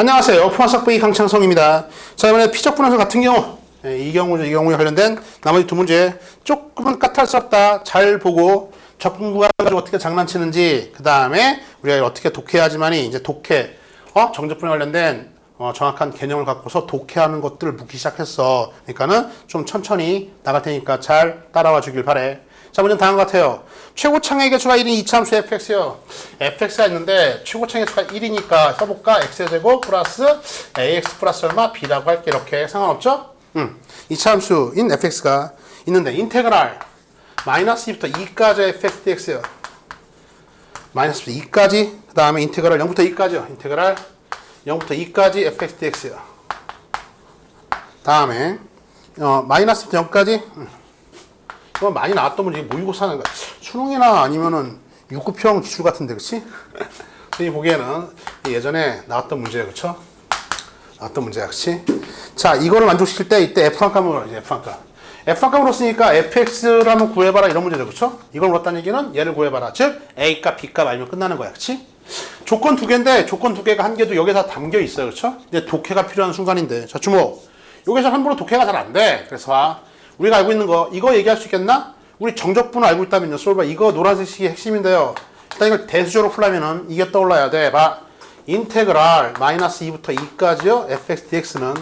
안녕하세요. 포화석부의 강창성입니다. 자, 이번에 피적 분할수 같은 경우, 예, 이 경우죠. 이 경우에 관련된 나머지 두 문제 조금은 까탈스럽다. 잘 보고 가지고 어떻게 장난치는지, 그 다음에 우리가 어떻게 독해야지만이 이제 독해, 어? 정적분에 관련된 어, 정확한 개념을 갖고서 독해하는 것들을 묻기 시작했어. 그러니까는 좀 천천히 나갈 테니까 잘 따라와 주길 바래. 자, 문제는 다음 것 같아요. 최고 창의 개수가 1인 이차함수 fx요. fx가 있는데 최고 창의 개수가 1이니까 써볼까? x의 제곱 플러스 ax 플러스 얼마? b라고 할게. 이렇게 상관없죠? 음. 이차함수인 fx가 있는데 인테그랄 마이너스 2부터 2까지 fx dx요. 마이너스 2까지 그 다음에 인테그랄 0부터 2까지요. 인테그랄 0부터 2까지 fx dx요. 다음에 어, 마이너스부터 0까지 음. 이건 많이 나왔던 문제 모의고사 하는 거야. 수능이나 아니면은 6급형 기출 같은데 그치? 선생님 보기에는 예전에 나왔던 문제야 그쵸? 나왔던 문제야 그치? 자 이거를 만족시킬 때 이때 F1 값으로 이제 F1 값 F1 값으로 쓰니까 fx를 한번 구해봐라 이런 문제죠 그쵸? 이걸 물었다는 얘기는 얘를 구해봐라 즉 A 값, B 값 알면 끝나는 거야 그치? 조건 두 개인데 조건 두 개가 한 개도 여기에 다 담겨 있어요 그쵸? 이제 독해가 필요한 순간인데 자 주목 여기서 함부로 독해가 잘 안돼 그래서 봐 우리가 알고 있는 거 이거 얘기할 수 있겠나? 우리 정적분을 알고 있다면요. 솔바 이거 노란색이 핵심인데요. 일단 이걸 대수적으로 풀려면은 이게 떠올라야 돼. 봐. 인테그랄 마이너스 2부터 2까지요. fx dx는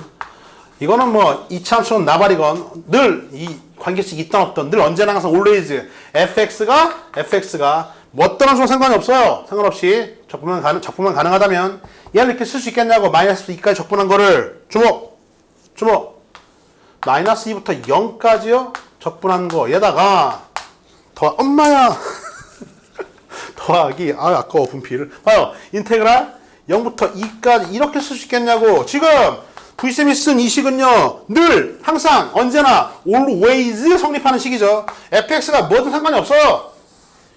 이거는 뭐 이차함수건 나발이건 늘 이 관계식 있던 없던 늘 언제나 항상 always fx가 fx가 뭐 어떤 함수와 상관이 없어요. 상관없이 적분만 가능 적분만 가능하다면 얘를 이렇게 쓸 수 있겠냐고 마이너스 2까지 적분한 거를 주목 주목 마이너스 2부터 0까지요? 적분한 거. 얘다가, 더, 엄마야! 더하기, 아, 아까워, 분필을. 봐요. 인테그랄 0부터 2까지 이렇게 쓸 수 있겠냐고. 지금, V쌤이 쓴 이 식은요, 늘, 항상, 언제나, always 성립하는 식이죠. fx가 뭐든 상관이 없어요.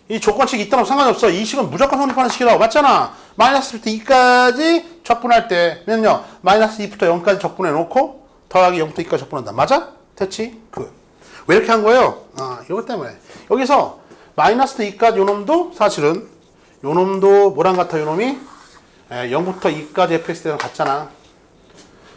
이 조건칙이 있다면 상관이 없어. 이 식은 무조건 성립하는 식이라고. 맞잖아. 마이너스 1부터 2까지 적분할 때는요, 마이너스 2부터 0까지 적분해 놓고, 더하기 0부터 2까지 적분한다. 맞아? 됐지? 그. 왜 이렇게 한 거예요? 아, 이것 때문에. 여기서 마이너스 2까지 요 놈도 사실은 요 놈도 뭐랑 같아, 요 놈이? 에, 0부터 2까지 fx랑 같잖아.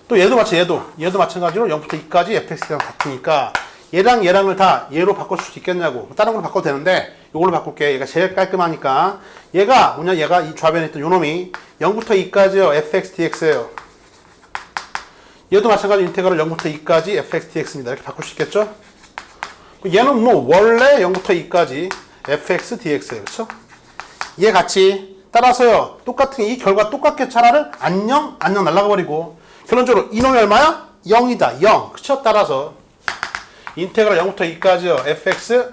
또 얘도 마찬 얘도. 얘도 마찬가지로 0부터 2까지 fx랑 같으니까 얘랑 얘랑을 다 얘로 바꿀 수 있겠냐고. 다른 걸로 바꿔도 되는데 이걸로 바꿀게. 얘가 제일 깔끔하니까. 얘가 뭐냐? 얘가 이 좌변에 있던 요 놈이 0부터 2까지요. fx dx예요. 얘도 마찬가지로 인테그랄 0부터 2까지 fx dx입니다. 이렇게 바꿀 수 있겠죠? 얘는 뭐 원래 0부터 2까지 fx dx예요. 그렇죠? 얘 같이 따라서요. 똑같은 이 결과 똑같게 차라리 안녕 안녕 날라가 버리고 결론적으로 이놈이 얼마야? 0이다. 0. 그렇죠? 따라서 인테그랄 0부터 2까지요. fx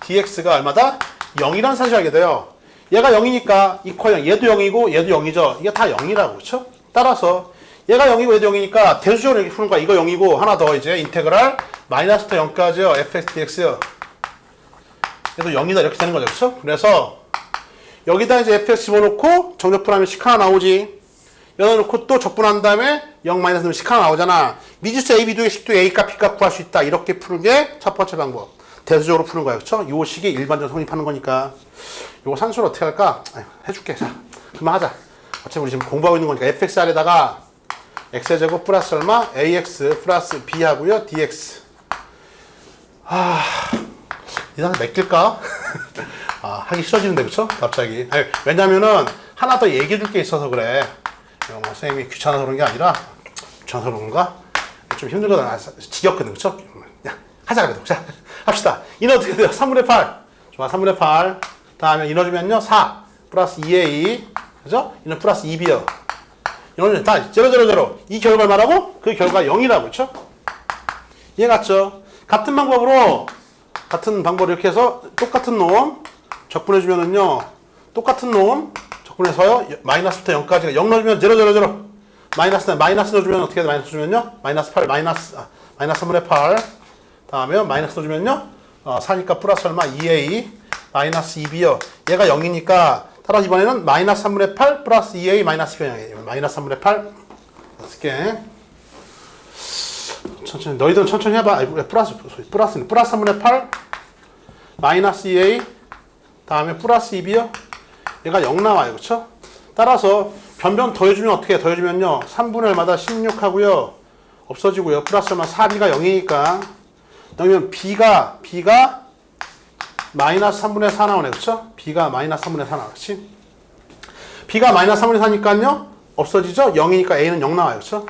dx가 얼마다? 0이라는 사실을 알게 돼요. 얘가 0이니까 이퀄 0. 얘도 0이고 얘도 0이죠. 이게 다 0이라고. 그렇죠? 따라서 얘가 0이고 얘도 0이니까 대수적으로 이렇게 푸는 거야. 이거 0이고 하나 더 이제 인테그랄 마이너스부터 0까지요. fx dx요. 얘도 0이다 이렇게 되는 거죠. 그렇죠? 그래서 여기다 이제 fx 집어넣고 정적분하면 식 하나 나오지. 여기다 놓고 또 적분한 다음에 0 마이너스 넣으면 식 하나 나오잖아. 미지수 a, b 두 개씩도 a 값, b 값 구할 수 있다. 이렇게 푸는 게 첫 번째 방법. 대수적으로 푸는 거야. 그렇죠? 요 식이 일반적으로 성립하는 거니까. 요거 산수를 어떻게 할까? 아유, 해줄게. 자, 그만 하자. 어차피 우리 지금 공부하고 있는 거니까 fx 아래다가 x의 제곱 플러스 얼마? ax 플러스 b 하고요. dx. 아, 이상한 맡길까? 아, 하기 싫어지는데, 그쵸? 갑자기. 아니, 왜냐면은, 하나 더 얘기해 줄 게 있어서 그래. 뭐, 선생님이 귀찮아서 그런 게 아니라, 귀찮아서 그런가? 좀 힘들거든. 아, 지겹거든, 그쵸? 야, 하자, 그래도. 자, 합시다. 이는 어떻게 돼요? 3분의 8. 좋아, 3분의 8. 다음에 이 넣어주면요, 4. 플러스 2a. 그죠? 이는 플러스 2b요. 이거는 다, 0, 0, 0. 이 결과 말하고, 그 결과 0이라고, 그쵸? 이해 갔죠? 같은 방법으로 같은 방법으로 이렇게 해서 똑같은 놈 적분해 주면은요 똑같은 놈 적분해서요 마이너스부터 0까지가 0 넣어주면 0 0 0 마이너스 마이너스 넣어주면 어떻게 돼? 마이너스 주면요? 마이너스 8 마이너스 아, 마이너스 3분의 8 다음에 마이너스 넣어주면요? 어, 4니까 플러스 얼마? 2a 마이너스 2b요. 얘가 0이니까 따라서 이번에는 마이너스 3분의 8 플러스 2a 마이너스 2 마이너스 3분의 8 어떻게 천천히 너희들은 천천히 해봐 아니, 플러스 플러스 플러스 3분의 8 마이너스 2a 다음에 플러스 2b요 얘가 0 나와요 그쵸 따라서 변변 더해주면 어떻게 해? 더해주면요. 3분의 1마다 16하고요. 없어지고요. 플러스만 4b가 0이니까. 그러면 b가, b가 마이너스 3분의 4 나오네. 그쵸? b가 마이너스 3분의 4 나와. 그치? b가 마이너스 3분의 4니까요. 없어지죠? 0이니까 a는 0 나와요. 그쵸?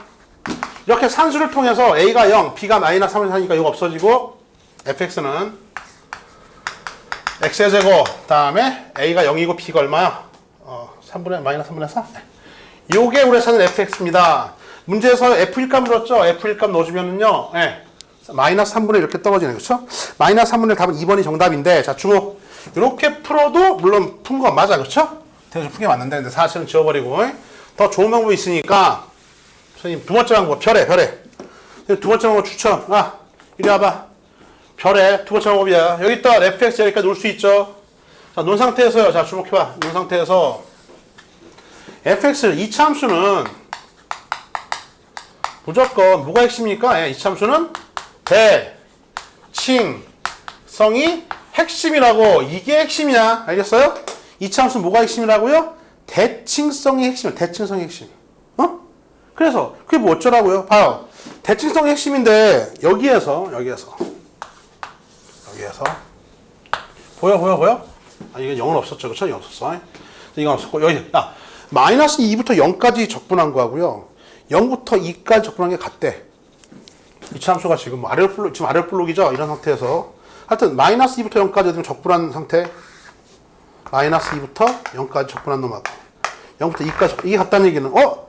이렇게 산수를 통해서 a가 0, b가 마이너스 3분의 4니까 이거 없어지고 fx는 x의 제곱 다음에 a가 0이고 b가 얼마야? 어, 3분의 마이너스 3분의 4. 요게 우리가 찾는 fx입니다. 문제에서 f1값 넣었죠? f1값 넣어주면은요, 예, 마이너스 3분의 이렇게 떨어지네, 그렇죠? 마이너스 3분의 답은 2번이 정답인데, 자 주목. 이렇게 풀어도 물론 푼거 맞아, 그렇죠? 대충 푼게 맞는데, 근데 사실은 지워버리고 예? 더 좋은 방법이 있으니까 선생님 두 번째 방법 별에 별에 두 번째 방법 추천. 아, 이리 와봐. 별에 두 번째 방법이야. 여기 있다 fx 여기까지 놓을 수 있죠. 자, 논 상태에서요. 자, 주목해봐. 논 상태에서 fx 이차함수는 무조건 뭐가 핵심입니까? 예, 이차함수는 대칭성이 핵심이라고 이게 핵심이야. 알겠어요? 이차함수 뭐가 핵심이라고요? 대칭성이 핵심이야. 대칭성이 핵심. 어? 그래서 그게 뭐 어쩌라고요? 봐요. 대칭성이 핵심인데 여기에서 여기에서 여기에서 보여 보여 보여? 아 이게 0은 없었죠 그렇죠? 0 없었어 이건 없었고 여기 야 마이너스 2부터 0까지 적분한 거하고요 0부터 2까지 적분한 게 같대 이차함수가 지금 아래로 블록 지금 아래로 블록이죠? 이런 상태에서. 하여튼 마이너스 2부터 0까지 지금 적분한 상태. 마이너스 2부터 0까지 적분한 놈하고. 0부터 2까지 이게 같다는 얘기는 어?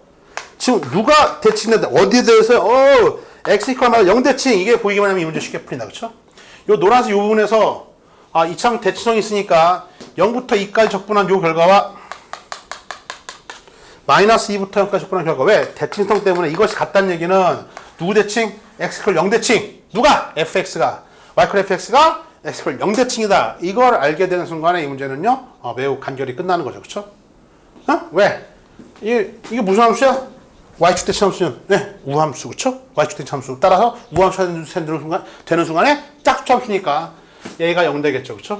지금 누가 대칭된다 어디에 대해서 어 x 이퀄 0 대칭. 이게 보이기만 하면 이 문제 쉽게 풀린다. 그렇죠? 요 노란색 요 부분에서 아, 이참 대칭성이 있으니까 0부터 2까지 적분한 요 결과와 마이너스 2부터 0까지 적분한 결과. 왜? 대칭성 때문에 이것이 같다는 얘기는 누구 대칭? X 컬0 대칭 누가? fx가 y 컬 fx가 x 컬0 대칭이다 이걸 알게 되는 순간에 이 문제는요 어, 매우 간결히 끝나는 거죠 그렇죠? 어? 왜? 이게, 이게 무슨 함수야? y축 대칭 함수는 네, 우함수 그쵸? y축 대칭 함수 따라서 우함수가 되는 순간, 되는 순간에 짝수 함수니까 얘가 0 되겠죠 그쵸?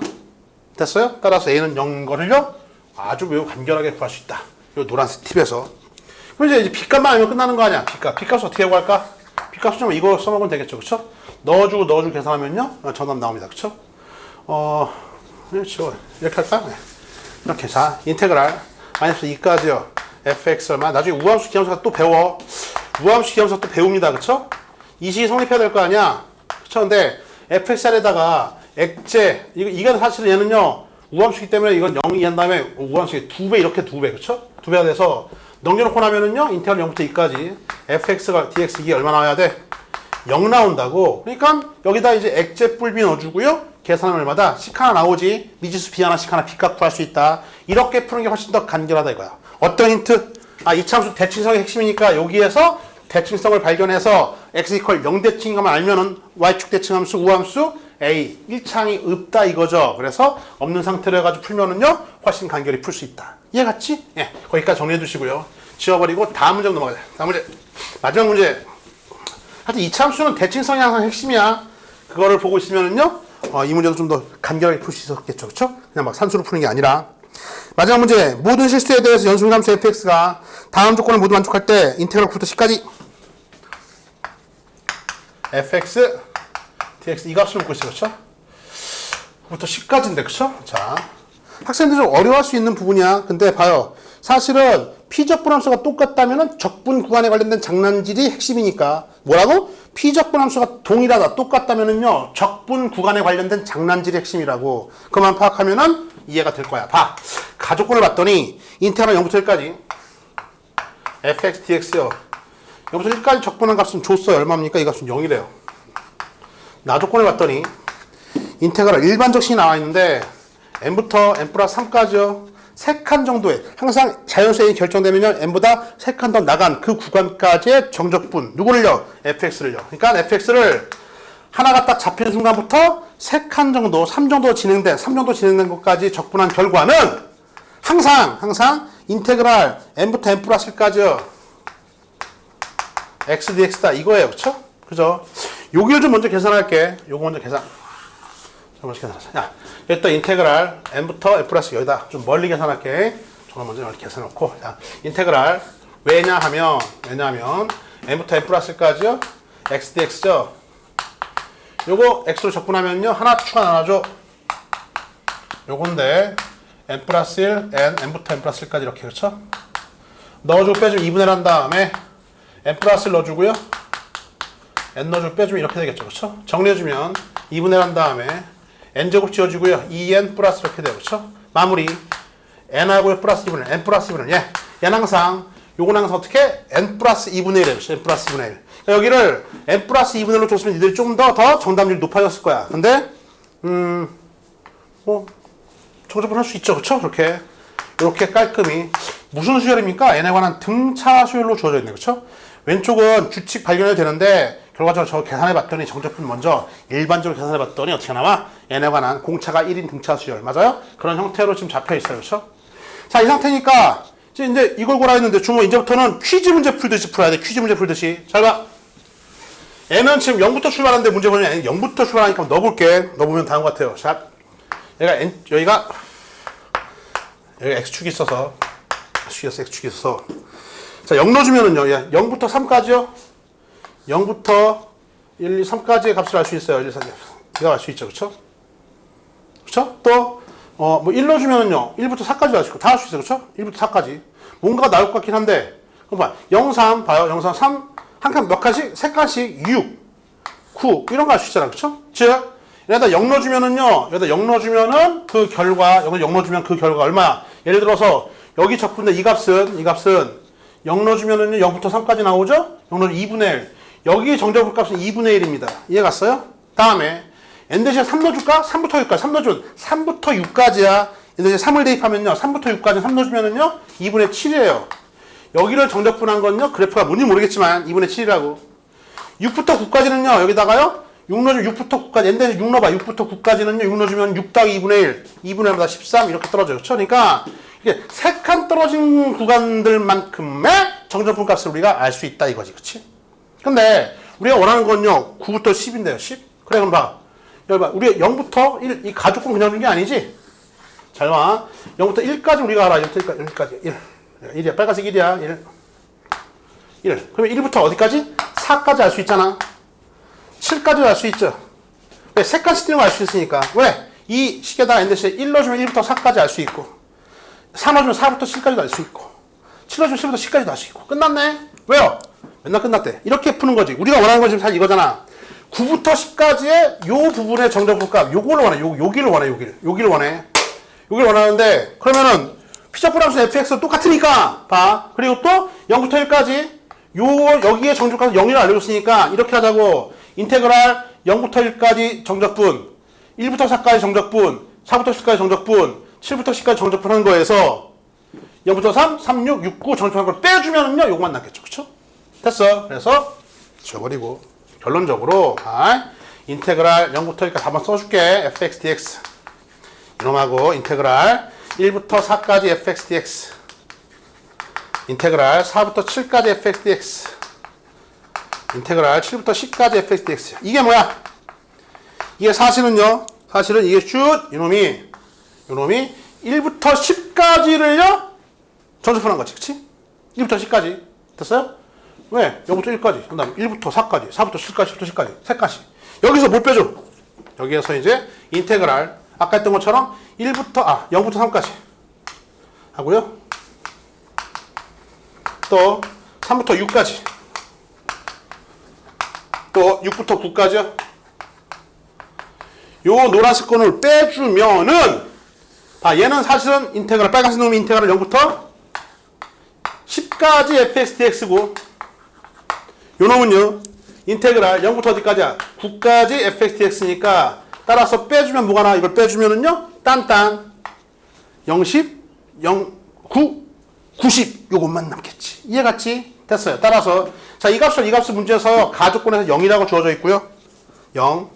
됐어요? 따라서 a는 0인 거를요 아주 매우 간결하게 구할 수 있다 이 노란색 팁에서 그럼 이제 빚값만 알면 끝나는 거 아니야 빚값 빚값 어떻게 구할까? 빚값 좀 이거 써먹으면 되겠죠 그쵸? 넣어주고 넣어주고 계산하면요 어, 정답 나옵니다 그쵸? 어 네, 이렇게 할까? 네. 이렇게 자 인테그랄 마이너스 2까지요 fx 얼마 나중에 우함수 기함수가 또 배워 우함수 기함수가 또 배웁니다 그쵸? 이 식이 성립해야 될 거 아니야 그쵸? 근데 fx 아래다가 액제 이거 이게 사실은 얘는요 우함수기 때문에 이건 0이 한 다음에 우함수기 두 배 이렇게 두 배 그쵸? 두 배가 돼서 넘겨놓고 나면은요 인테그랄 0부터 2까지 fx가 dx 이게 얼마 나와야 돼? 0 나온다고. 그러니까 여기다 이제 액제 뿔비 넣어주고요. 계산하면 얼마다? 식 하나 나오지. 미지수 b 하나 식 하나 b값 구할 수 있다. 이렇게 푸는 게 훨씬 더 간결하다 이거야. 어떤 힌트? 아 이차함수 대칭성의 핵심이니까 여기에서 대칭성을 발견해서 x 이퀄 0 대칭함을 알면은 y축 대칭함수 우함수 a. 1창이 없다 이거죠. 그래서 없는 상태로 해가지고 풀면은요 훨씬 간결히 풀 수 있다 이해 갔지? 예 거기까지 정리해 두시고요. 지워버리고 다음 문제로 넘어가자. 다음 문제. 마지막 문제. 하여튼 이차함수는 대칭성이 항상 핵심이야. 그거를 보고 있으면은요 어, 이 문제도 좀 더 간결하게 풀 수 있었겠죠. 그쵸? 그냥 막 산수로 푸는 게 아니라. 마지막 문제. 모든 실수에 대해서 연수함수 fx가 다음 조건을 모두 만족할 때 인테그랄 9부터 10까지. fx dx 이 값을 묻고 있어요 그쵸? 9부터 10까지인데 그쵸? 자 학생들이 좀 어려워할 수 있는 부분이야. 근데 봐요. 사실은 피적분함수가 똑같다면 적분 구간에 관련된 장난질이 핵심이니까. 뭐라고? 피적분함수가 동일하다 똑같다면은요 적분 구간에 관련된 장난질이 핵심이라고. 그만 파악하면은 이해가 될 거야. 봐. 가족분을 봤더니 인테그랄 0부터 1까지. fx dx요. 0부터 1까지 적분한 값은 줬어요. 얼마입니까? 이 값은 0이래요. 나조건을 봤더니 인테그랄 일반적 식이 나와 있는데 n부터 n 플러스 3까지요. 세 칸 정도의 항상 자연수행이 결정되면 n보다 세 칸 더 나간 그 구간까지의 정적분 누구를요? fx를요. 그러니까 fx를 하나가 딱 잡히는 순간부터 세 칸 정도, 3 정도 진행된 3 정도 진행된 것까지 적분한 결과는 항상 항상 인테그랄 n부터 n 플러스 1까지요. x dx다 이거예요. 그쵸? 그죠? 여기를 좀 먼저 계산할게. 요거 먼저 계산. 계산하자. 야, 일단 인테그랄 n부터 n 플러스 여기다 좀 멀리 계산할게. 저거 먼저 이렇게 계산해놓고. 자, 인테그랄 왜냐하면 왜냐하면 n부터 n 플러스까지요? X dx죠? 요거 x로 적분하면요. 하나 추가 나눠줘. 요건데 n 플러스 1 n n부터 n 플러스 1까지 이렇게 그렇죠? 넣어주고 빼주면 2분의 1 한 다음에 n 플러스 1 넣어주고요. N 넣어주고 빼주면 이렇게 되겠죠. 그렇죠? 정리해주면 2분의 1 한 다음에 n제곱 지워주고요. 2n 플러스 이렇게 돼요. 그렇죠 마무리. N하고 플러스 2분의 1 n 플러스 2분의 1 예. 얘는 항상 요건 항상 어떻게? N 플러스 2분의 1이에요. n 플러스 2분의 1 그러니까 여기를 n 플러스 2분의 1로 줬으면 이들이 좀 더 더 정답률이 높아졌을 거야. 근데 뭐 정답을 할 수 있죠. 그렇죠 그렇게. 이렇게 깔끔히. 무슨 수열입니까? N에 관한 등차 수열로 주어져 있네 그렇죠 왼쪽은 규칙 발견해도 되는데 결과적으로 저 계산해 봤더니 정적분 먼저 일반적으로 계산해 봤더니 어떻게 나와? N에 관한 공차가 1인 등차 수열. 맞아요? 그런 형태로 지금 잡혀 있어요. 그렇죠? 자 이 상태니까 이제 이걸 고라 했는데 중호 이제부터는 퀴즈 문제 풀듯이 풀어야 돼. 퀴즈 문제 풀듯이. 잘 봐. N은 지금 0부터 출발하는데 문제 보면 n 0부터 출발하니까 넣어볼게. 넣어보면 다음 것 같아요. 자 얘가 n 여기가 여기 x축이 있어서 x축이 있어서 x축이 있어서. 자 0 넣어주면은요. 야, 0부터 3까지요 0부터 1, 2, 3까지의 값을 알 수 있어요. 1, 2, 3 이거 알 수 있죠. 그쵸? 그쵸? 또 어 뭐1 넣어주면은요 1부터 4까지 알 수 있고 다 알 수 있어요. 그쵸? 1부터 4까지. 뭔가가 나올 것 같긴 한데 그럼 봐. 0, 3 봐요. 0, 3, 3 한 칸 몇 칸씩? 세 칸씩 6 9 이런 거 알 수 있잖아. 그쵸? 즉 여기다 0 넣어주면은요 여기다 0 넣어주면은 그 결과 여기 0 넣어주면 그 결과 얼마야? 예를 들어서 여기 적분된 이 값은 이 값은 0 넣어주면은요 0부터 3까지 나오죠? 0 넣어주면 2분의 1 여기 정적분 값은 2분의 1입니다. 이해 갔어요? 다음에 n 대신에 3 넣어줄까? 3부터 6까지 3 넣어준 3부터 6까지야. n 대신에 3을 대입하면요. 3부터 6까지 3 넣어주면은요. 2분의 7이에요. 여기를 정적분한 건요. 그래프가 뭔지 모르겠지만 2분의 7이라고. 6부터 9까지는요. 여기다가요. 6 넣어주면 6부터 9까지 n 대신 6 넣어봐. 6부터 9까지는요. 6 넣어주면 6 더하기 2분의 1 2분의 1보다 13 이렇게 떨어져요. 그렇죠? 그러니까 이게 세 칸 떨어진 구간들만큼의 정적분 값을 우리가 알 수 있다 이거지. 그렇지? 근데 우리가 원하는 건요 9부터 10인데요 10 그래 그럼 봐. 여기 봐. 우리 0부터 1 이 가족분 그냥 주는 게 아니지? 잘 봐. 0부터 1까지 우리가 알아. 0부터 1까지 1까지. 1 1이야. 빨간색 1이야. 1 1 그러면 1부터 어디까지? 4까지 알 수 있잖아. 7까지 알수 있죠. 왜? 세 칸씩 뛰는 거 알 수 있으니까. 왜? 이 식에다가 n 대신에 1 넣어주면 1부터 4까지 알 수 있고 4 넣어주면 4부터 7까지도 알 수 있고 7 넣어주면 7부터 10까지도 알 수 있고. 끝났네. 왜요? 맨날 끝났대. 이렇게 푸는 거지. 우리가 원하는 건 지금 사실 이거잖아. 9부터 10까지의 요 부분의 정적분값 요걸 원해. 요, 여기를 원해 여기를. 여기를 원해. 여기를 원하는데 그러면은 피자프랑스 fx도 똑같으니까 봐. 그리고 또 0부터 1까지 요 여기에 정적값 0이라고 알려줬으니까 이렇게 하자고. 인테그랄 0부터 1까지 정적분 1부터 4까지 정적분 4부터 10까지 정적분 7부터 10까지 정적분한 거에서 0부터 3, 3, 6, 6, 9 정적분한 걸 빼주면은요 요것만 남겠죠. 그쵸? 됐어. 그래서 지워버리고 결론적으로 아, 인테그랄 0부터 1까지 한번 써줄게. fx dx. 이놈하고 인테그랄 1부터 4까지 fx dx. 인테그랄 4부터 7까지 fx dx. 인테그랄 7부터 10까지 fx dx. 이게 뭐야? 이게 사실은요. 사실은 이게 슛. 이놈이 이놈이 1부터 10까지를요. 전수분한 거지. 그치? 1부터 10까지. 됐어요? 왜? 0부터 1까지. 그 다음 1부터 4까지 4부터 7까지 10부터 10까지 3까지. 여기서 뭘 빼줘? 여기에서 이제 인테그랄. 아까 했던 것처럼 1부터 아 0부터 3까지. 하고요. 또 3부터 6까지. 또 6부터 9까지요. 요 노란색 건을 빼주면은 아 얘는 사실은 인테그랄 빨간색 놈이 인테그랄 0부터 10까지 fx dx고 요 놈은요 인테그랄 0부터 어디까지야? 9까지 fx dx니까 따라서 빼주면 뭐가 나 이걸 빼주면은요 딴딴 010 0 9 90 요것만 남겠지. 이해갔지? 됐어요. 따라서 자 이 값을 이 값을 문제에서 가족권에서 0이라고 주어져 있고요. 0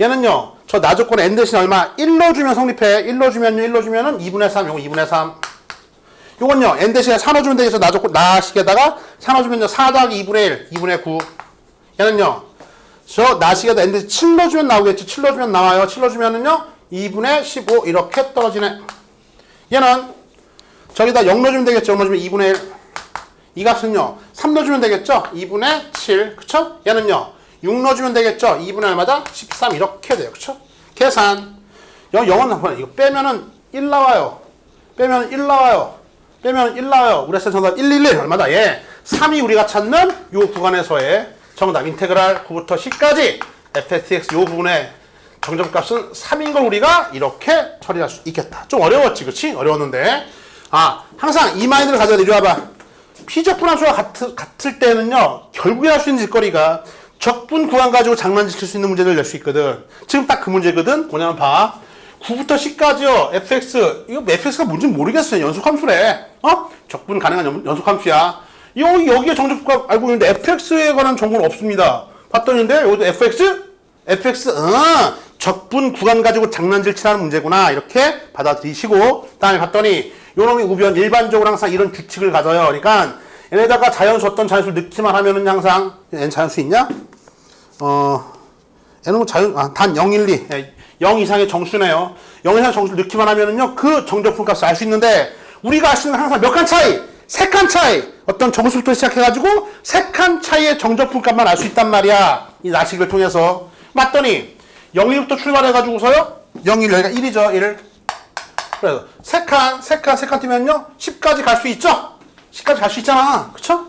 얘는요 저 나조건 n 대신 얼마? 1로 주면 성립해. 1로 주면요 1로 주면은 2분의 3 요거 2분의 3 요건요 n 대신에 4 넣어주면 되겠어 나 조건 나 식에다가 4 넣어주면요 4 더하기 2분의 1 2분의 9 얘는요 저 나 식에다 n 대신 7 넣어주면 나오겠죠 7 넣어주면 나와요 7 넣어주면은요 2분의 15 이렇게 떨어지네 얘는 저기다 0 넣어주면 되겠죠. 0 넣어주면 2분의 1. 이 값은요. 3 넣어주면 되겠죠. 2분의 7. 그쵸? 얘는요. 6 넣어주면 되겠죠. 2분의 1마다 13 이렇게 돼요. 그쵸? 계산. 영, 0은 한번 이거 빼면은 1 나와요. 빼면 1 나와요. 빼면 1 나와요. 우리 했을 정답 111 얼마다? 예. 3이 우리가 찾는 요 구간에서의 정답 인테그랄 9부터 10까지 fx 요 부분의 정점값은 3인 걸 우리가 이렇게 처리할 수 있겠다. 좀 어려웠지, 그치? 어려웠는데. 아, 항상 이 마인드를 가져야 돼. 이리 와봐. 피적분 함수가 같을, 같을 때는요, 결국에 할 수 있는 짓거리가 적분 구간 가지고 장난칠 수 있는 문제를 낼 수 있거든. 지금 딱 그 문제거든. 뭐냐면 봐. 9부터 10까지요. fx. 이거 fx가 뭔지 모르겠어요. 연속함수래. 어? 적분 가능한 연, 연속함수야. 여기, 여기에 정적분 알고 있는데 fx에 관한 정보는 없습니다. 봤더니인데 여기도 fx? fx, 어, 적분 구간 가지고 장난질 치라는 문제구나. 이렇게 받아들이시고, 다음에 봤더니, 요놈의 우변, 일반적으로 항상 이런 규칙을 가져요. 그러니까, 얘네다가 자연수 어떤 자연수 넣기만 하면은 항상, 얘는 자연수 있냐? 어, 얘는 뭐 자연, 아, 단 0, 1, 2. 예, 0 이상의 정수네요. 0 이상의 정수를 넣기만 하면은요, 그 정적분 값을 알 수 있는데, 우리가 알 수 있는 항상 몇 칸 차이? 세 칸 차이! 어떤 정수부터 시작해가지고, 세 칸 차이의 정적분 값만 알 수 있단 말이야. 이 나식을 통해서. 맞더니, 0, 1부터 출발해가지고서요, 0, 1, 여기가 1이죠, 1. 그래서, 세 칸, 세 칸, 세 칸 뛰면요, 10까지 갈 수 있죠? 10까지 갈 수 있잖아. 그쵸?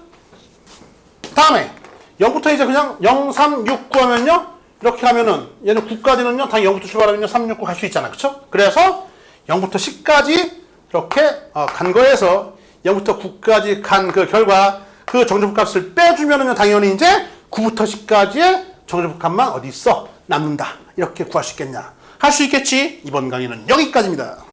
다음에 0부터 이제 그냥 0, 3, 6, 9 하면요. 이렇게 하면은 얘는 9까지는요. 당연히 0부터 출발하면요. 3, 6, 9 갈 수 있잖아. 그쵸? 그래서 0부터 10까지 이렇게 어, 간 거에서 0부터 9까지 간 그 결과 그 정적분 값을 빼주면은요. 당연히 이제 9부터 10까지의 정적분 값만 어디 있어? 남는다. 이렇게 구할 수 있겠냐? 할 수 있겠지? 이번 강의는 여기까지입니다.